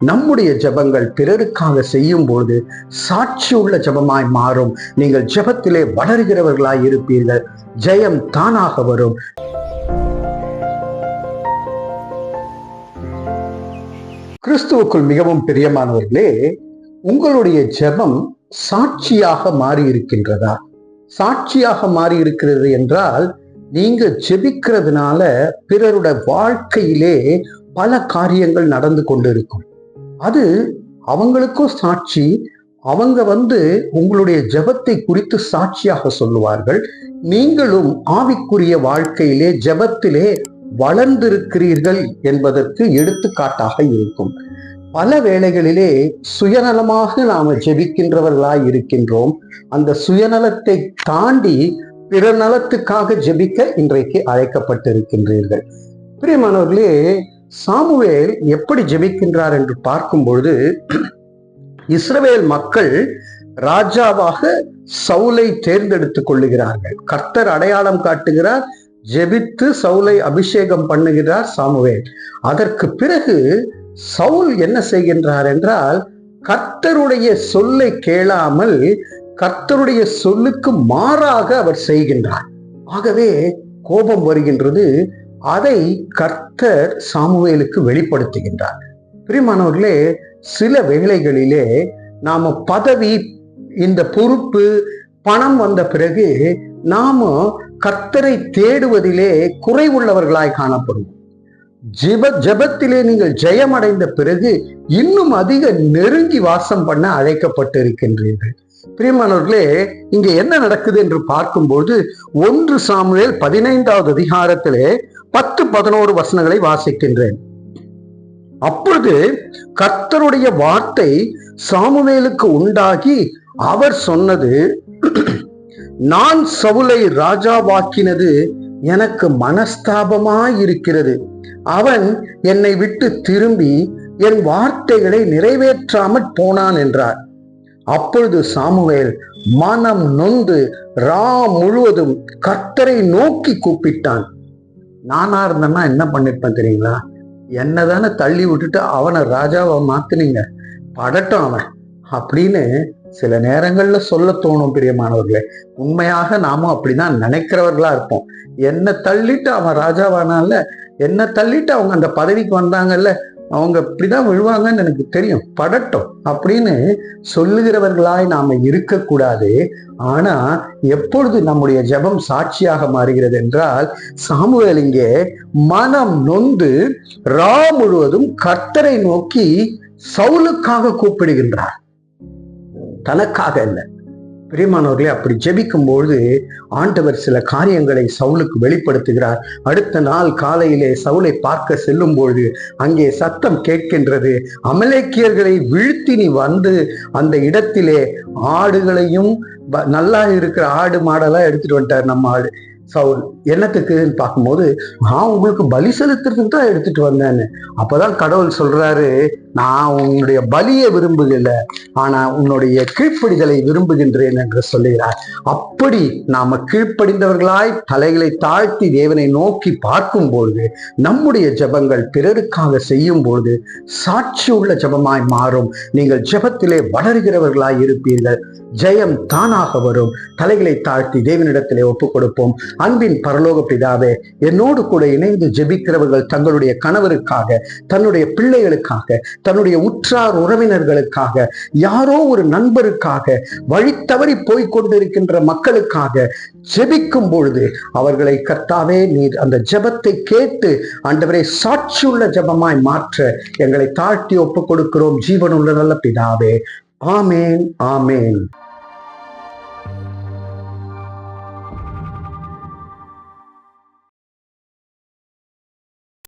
நம்முடைய ஜெபங்கள் பிறருக்காக செய்யும் பொழுது சாட்சி உள்ள ஜெபமாய் மாறும். நீங்கள் ஜெபத்திலே வளர்கிறவர்களாய் இருப்பீர்கள். ஜெயம் தானாக வரும். கிறிஸ்துவுக்குள் மிகவும் பிரியமானவர்களே உங்களுடைய ஜெபம் சாட்சியாக மாறி இருக்கின்றதா சாட்சியாக மாறி இருக்கிறது என்றால் நீங்க ஜெபிக்கிறதுனால பிறருடைய வாழ்க்கையிலே பல காரியங்கள் நடந்து கொண்டிருக்கும். அது அவங்களுக்கும் சாட்சி அவங்க வந்து உங்களுடைய ஜெபத்தை குறித்து சாட்சியாக சொல்லுவார்கள். நீங்களும் ஆவிக்குரிய வாழ்க்கையிலே ஜெபத்திலே வளர்ந்திருக்கிறீர்கள் என்பதற்கு எடுத்துக்காட்டாக இருக்கும். பல வேளைகளிலே சுயநலமாக நாம ஜெபிக்கின்றவர்களாய் இருக்கின்றோம். அந்த சுயநலத்தை தாண்டி பிற நலத்துக்காக ஜெபிக்க இன்றைக்கு அழைக்கப்பட்டிருக்கின்றீர்கள். பிரியமானவர்களே சாமுவேல் எப்படி ஜெபிக்கின்றார் என்று பார்க்கும் பொழுது இஸ்ரவேல் மக்கள் ராஜாவாக சவுலை தேர்ந்தெடுத்துக் கொள்ளுகிறார்கள். கர்த்தர் அடையாளம் காட்டுகிறார் ஜெபித்து சவுலை அபிஷேகம் பண்ணுகிறார் சாமுவேல். அதற்கு பிறகு சவுல் என்ன செய்கின்றார் என்றால் கர்த்தருடைய சொல்லை கேளாமல் கர்த்தருடைய சொல்லுக்கு மாறாக அவர் செய்கின்றார். ஆகவே கோபம் வருகின்றது. அதை கர்த்தர் சாமுவேலுக்கு வெளிப்படுத்துகின்றார். பிரிமானவர்களே சில வேளைகளிலே நாம பதவி இந்த பொறுப்பு பணம் வந்த பிறகு நாம கர்த்தரை தேடுவதிலே குறைவுள்ளவர்களாய் காணப்படும். ஜிப ஜபத்திலே நீங்கள் ஜெயமடைந்த பிறகு இன்னும் அதிக நெருங்கி வாசம் பண்ண அழைக்கப்பட்டு இருக்கின்றீர்கள் பிரியமானவர்களே இங்க என்ன நடக்குது என்று பார்க்கும்போது ஒன்று சாமுவேல் பதினைந்தாவது அதிகாரத்திலே பத்து பதினோரு வசனங்களை வாசிக்கின்றேன். அப்பொழுது கர்த்தருடைய வார்த்தை சாமுவேலுக்கு உண்டாகி அவர் சொன்னது நான் சவுலை ராஜாவாக்கினது எனக்கு மனஸ்தாபமாயிருக்கிறது. அவன் என்னை விட்டு திரும்பி என் வார்த்தைகளை நிறைவேற்றாமற் போனான் என்றார். அப்பொழுது சாமுவேல் மனம் நொந்து ரா முழுவதும் கர்த்தரை நோக்கி கூப்பிட்டான். நானா இருந்தேன்னா என்ன பண்ணிருப்பேன் தெரியுங்களா? என்னதானே தள்ளி விட்டுட்டு அவனை ராஜாவை மாத்துனீங்க. படட்டும் அவன். அப்படின்னு சில நேரங்கள்ல சொல்ல தோணும் பிரியமானவர்களே. உண்மையாக நாமும் அப்படிதான் நினைக்கிறவர்களா இருப்போம். என்ன தள்ளிட்டு அவன் ராஜாவானால என்ன தள்ளிட்டு அவங்க அந்த பதவிக்கு வந்தாங்கல்ல அவங்க இப்படிதான் விழுவாங்கன்னு எனக்கு தெரியும். படட்டும். அப்படின்னு சொல்லுகிறவர்களாய் நாம இருக்கக்கூடாது. ஆனா எப்பொழுது நம்முடைய ஜெபம் சாட்சியாக மாறுகிறது என்றால் சாமுவேல் இங்கே மனம் நொந்து ரா முழுவதும் கர்த்தரை நோக்கி சவுலுக்காக கூப்பிடுகின்றார். தனக்காக இல்லை பிரியமானவர்களே அப்படி ஜெபிக்கும் பொழுது ஆண்டவர் சில காரியங்களை சவுலுக்கு வெளிப்படுத்துகிறார். அடுத்த நாள் காலையிலே சவுலை பார்க்க செல்லும் பொழுது அங்கே சத்தம் கேட்கின்றது. அமலேக்கியர்களை வீழ்த்தி நீ வந்து அந்த இடத்திலே ஆடுகளையும் நல்லா இருக்கிற ஆடு மாடெல்லாம் எடுத்துட்டு வந்துட்டார் நம்ம ஆடு. சவுல் என்னத்துக்குன்னு பார்க்கும்போது நான் உங்களுக்கு பலி செலுத்துறதுக்கு தான் எடுத்துட்டு வந்தேன்னு. அப்பதான் கடவுள் சொல்றாரு நான் உன்னுடைய பலியை விரும்புகிற ஆனா உன்னுடைய கீழ்ப்படிதலை விரும்புகின்றேன் என்று சொல்லுகிறார். அப்படி நாம கீழ்ப்படிந்தவர்களாய் தலைகளை தாழ்த்தி தேவனை நோக்கி பார்க்கும் பொழுது நம்முடைய ஜெபங்கள் பிறருக்காக செய்யும் பொழுது சாட்சி உள்ள ஜெபமாய் மாறும். நீங்கள் ஜெபத்திலே வளர்கிறவர்களாய் இருப்பீர்கள். ஜெயம் தானாக வரும். தலைகளை தாழ்த்தி தேவனிடத்திலே ஒப்புக் கொடுப்போம் அன்பின் பரலோக பிதாவே என்னோடு கூட இணைந்து ஜெபிக்கிறவர்கள் தங்களுடைய கணவருக்காக தன்னுடைய பிள்ளைகளுக்காக தன்னுடைய உற்றார் உறவினர்களுக்காக யாரோ ஒரு நண்பருக்காக வழி தவறி போய் கொண்டிருக்கின்ற மக்களுக்காக ஜெபிக்கும் பொழுது அவர்களை கர்த்தாவே நீர் அந்த ஜெபத்தை கேட்டு ஆண்டவரை சாட்சியுள்ள ஜெபமாய் மாற்ற எங்களை தாழ்த்தி ஒப்புக் கொடுக்கிறோம். ஜீவனுள்ள நல்ல பிதாவே. ஆமேன் ஆமேன்.